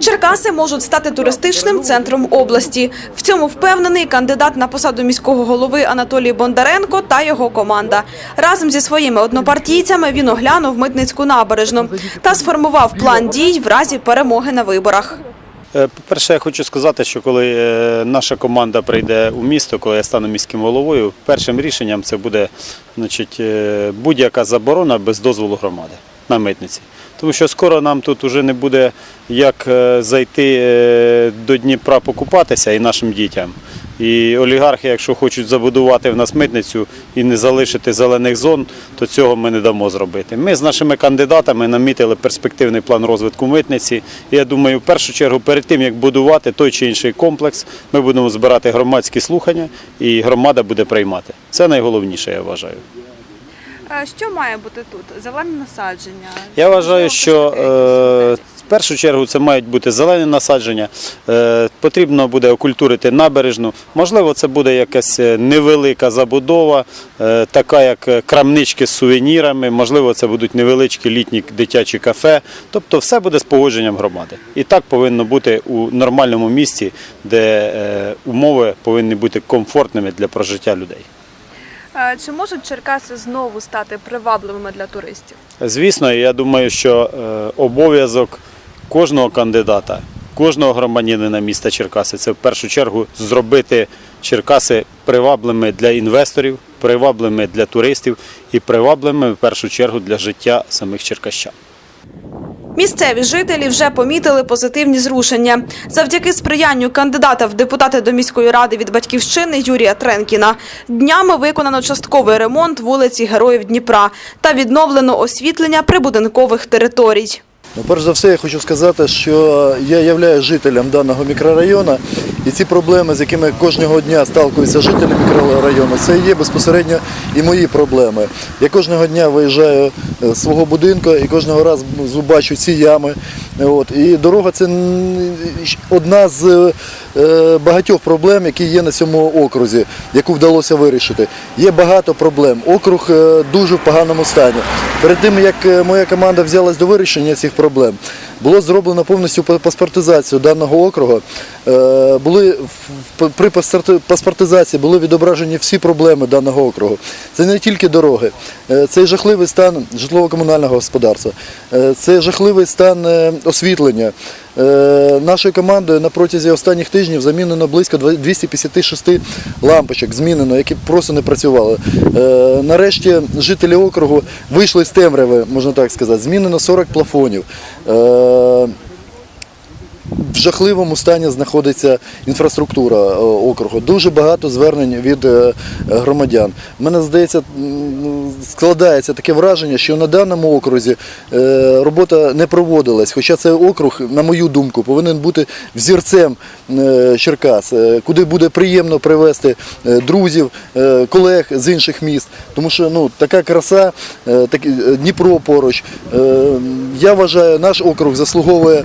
Черкаси можуть стати туристичним центром області. В цьому впевнений кандидат на посаду міського голови Анатолій Бондаренко та його команда. Разом зі своїми однопартійцями він оглянув митницьку набережну та сформував план дій в разі перемоги на виборах. Е, По-перше, я хочу сказати, що коли е, наша команда прийде у місто, коли я стану міським головою, першим рішенням це буде е, будь-яка заборона без дозволу громади на митниці. Тому що скоро нам тут вже не буде як е, зайти е, до Дніпра покупатися і нашим дітям. І олігархи, якщо хочуть забудувати в нас митницю і не залишити зелених зон, то цього ми не дамо зробити. Ми з нашими кандидатами намітили перспективний план розвитку митниці. І я думаю, в першу чергу, перед тим як будувати той чи інший комплекс, ми будемо збирати громадські слухання, і громада буде приймати. Це найголовніше, я вважаю. Що має бути тут? Зелене насадження? Я вважаю, що е, в першу чергу це мають бути зелені насадження. Е, потрібно буде окультурити набережну. Можливо, це буде якась е, невелика забудова, е, така як крамнички з сувенірами. Можливо, це будуть невеличкі літні дитячі кафе. Тобто, все буде з погодженням громади. І так повинно бути у нормальному місті, де е, умови повинні бути комфортними для прожиття людей. Чи можуть Черкаси знову стати привабливими для туристів? Звісно, я думаю, що е, обов'язок кожного кандидата, кожного громадянина міста Черкаси це в першу чергу зробити Черкаси привабливими для інвесторів, привабливими для туристів і привабливими в першу чергу для життя самих черкащан. Місцеві жителі вже помітили позитивні зрушення. Завдяки сприянню кандидата в депутати до міської ради від батьківщини Юрія Тренкіна днями виконано частковий ремонт вулиці Героїв Дніпра та відновлено освітлення прибудинкових територій. Ну, перш за все, я хочу сказати, що я являюсь жителем даного мікрорайону, і ці проблеми, з якими кожного дня сталкуються жителі мікрорайону, це є безпосередньо і мої проблеми. Я кожного дня виїжджаю е, з свого будинку і кожного разу бачу ці ями. От. І дорога це одна з е, багатьох проблем, які є на цьому окрузі, яку вдалося вирішити. Є багато проблем. Округ е, дуже в поганому стані. Перед тим, як моя команда взялась до вирішення цих проблем, проблем було зроблено повністю паспортизацію даного округу. Е, Були при паспортизації були відображені всі проблеми даного округу. Це не тільки дороги, е, це і жахливий стан житлово-комунального господарства, е, це жахливий стан освітлення. Нашою командою на протязі останніх тижнів замінено близько 256 лампочок, змінено, які просто не працювали. Нарешті жителі округу вийшли з темряви, можна так сказати. Змінено 40 плафонів. Е, в жахливому стані знаходиться інфраструктура е, округу. Дуже багато звернень від е, громадян. Мене здається, складається таке враження, що на даному окрузі е, робота не проводилась. Хоча цей округ, на мою думку, повинен бути взірцем Черкас, куди буде приємно привезти друзів, колег з інших міст. Тому що ну, така краса, Дніпро поруч. Я вважаю, наш округ заслуговує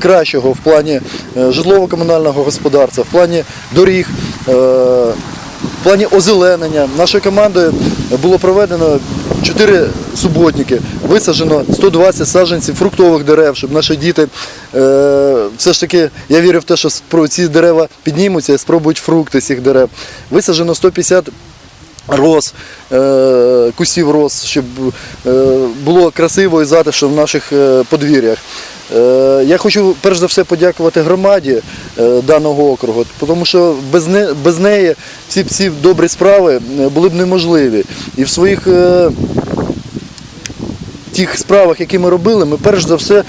кращого в плані е, житлово-комунального господарства, в плані доріг, е, в плані озеленення. Нашою командою було проведено 4 суботники, висаджено 120 саджанців фруктових дерев, щоб наші діти е, все ж таки, я вірю в те, що ці дерева піднімуться і спробують фрукти цих дерев. Висаджено 150 роз, кусів роз, щоб було красиво і затишно в наших подвір'ях. Е, Я хочу перш за все подякувати громаді е, даного округу, тому що без, не, без неї всі ці добрі справи е, були б неможливі. І в своїх тих справах, які ми робили, ми перш за все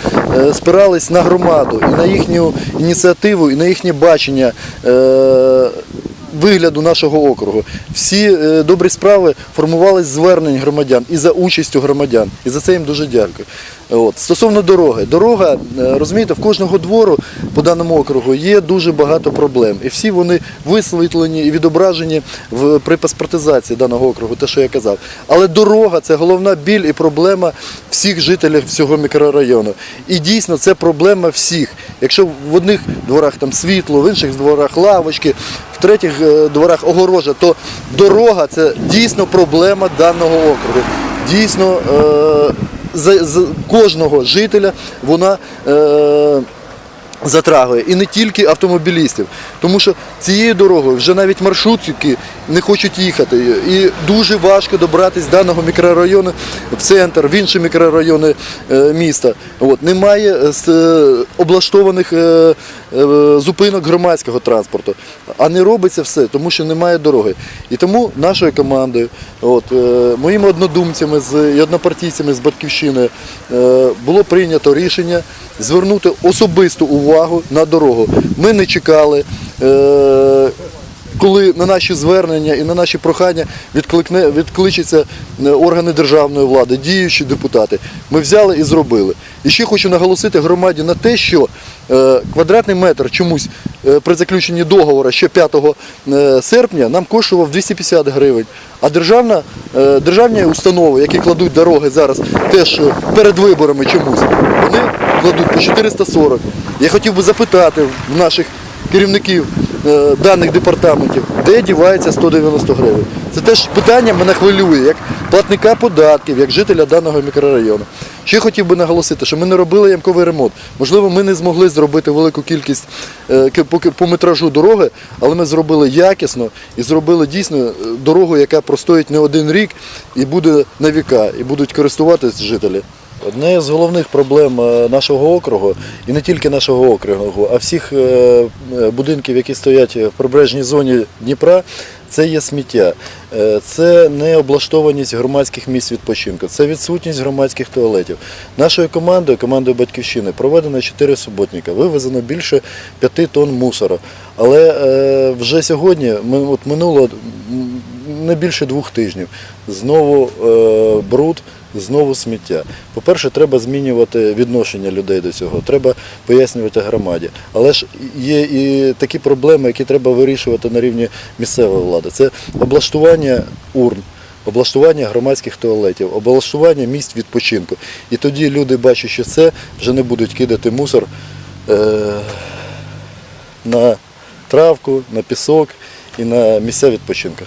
спирались на громаду і на їхню ініціативу, і на їхнє бачення. Вигляду нашого округу. Всі е, добрі справи формувались звернень громадян і за участю громадян. І за це їм дуже дякую. От. Стосовно дороги. Дорога, е, розумієте, в кожного двору по даному округу є дуже багато проблем. І всі вони висвітлені і відображені в, при паспортизації даного округу, те, що я казав. Але дорога це головна біль і проблема всіх жителів всього мікрорайону. І дійсно це проблема всіх. Якщо в одних дворах там світло, в інших дворах лавочки, третіх е, дворах огорожа, то дорога це дійсно проблема даного округу. Дійсно, е, за, за кожного жителя вона. Е, затрагує і не тільки автомобілістів, тому що цією дорогою вже навіть маршрутки не хочуть їхати. І дуже важко добратися з даного мікрорайону в центр, в інші мікрорайони е, міста. От, немає е, е, облаштованих зупинок громадського транспорту. А не робиться все, тому що немає дороги. І тому нашою командою, от, моїми однодумцями з, і однопартійцями з Батьківщини було прийнято рішення звернути особисту увагу на дорогу. Ми не чекали. Е, коли на наші звернення і на наші прохання відкликне, е, органи державної влади, діючі депутати, ми взяли і зробили. І ще хочу наголосити громаді на те, що квадратний метр чомусь е, при заключенні договору ще 5 е, серпня нам коштував 250 гривень. А державна, е, державні установи, які кладуть дороги зараз, теж е, перед виборами чомусь, вони кладуть по 440. Я хотів би запитати в наших керівників е, даних департаментів, де дівається 190 гривень. Це теж питання мене хвилює, як платника податків, як жителя даного мікрорайону. Ще хотів би наголосити, що ми не робили ямковий ремонт. Можливо, ми не змогли зробити велику кількість е, по, по метражу дороги, але ми зробили якісно і зробили дійсно е, дорогу, яка простоїть не один рік і буде на віка, і будуть користуватись жителі. Одне з головних проблем е, нашого округу, і не тільки нашого округу, а всіх е, е, будинків, які стоять в прибережній зоні Дніпра, це є сміття. Це не облаштованість громадських місць відпочинку, це відсутність громадських туалетів. Нашою командою, командою Батьківщини, проведено 4 суботника, вивезено більше 5 тонн мусору. Але вже сьогодні, от минуло не більше двох тижнів, знову е, бруд, знову сміття. По-перше, треба змінювати відношення людей до цього, треба пояснювати громаді. Але ж є і такі проблеми, які треба вирішувати на рівні місцевої влади. Це облаштування урн. Облаштування громадських туалетів, облаштування місць відпочинку. І тоді люди, бачачи це, вже не будуть кидати мусор е- на травку, на пісок і на місця відпочинку.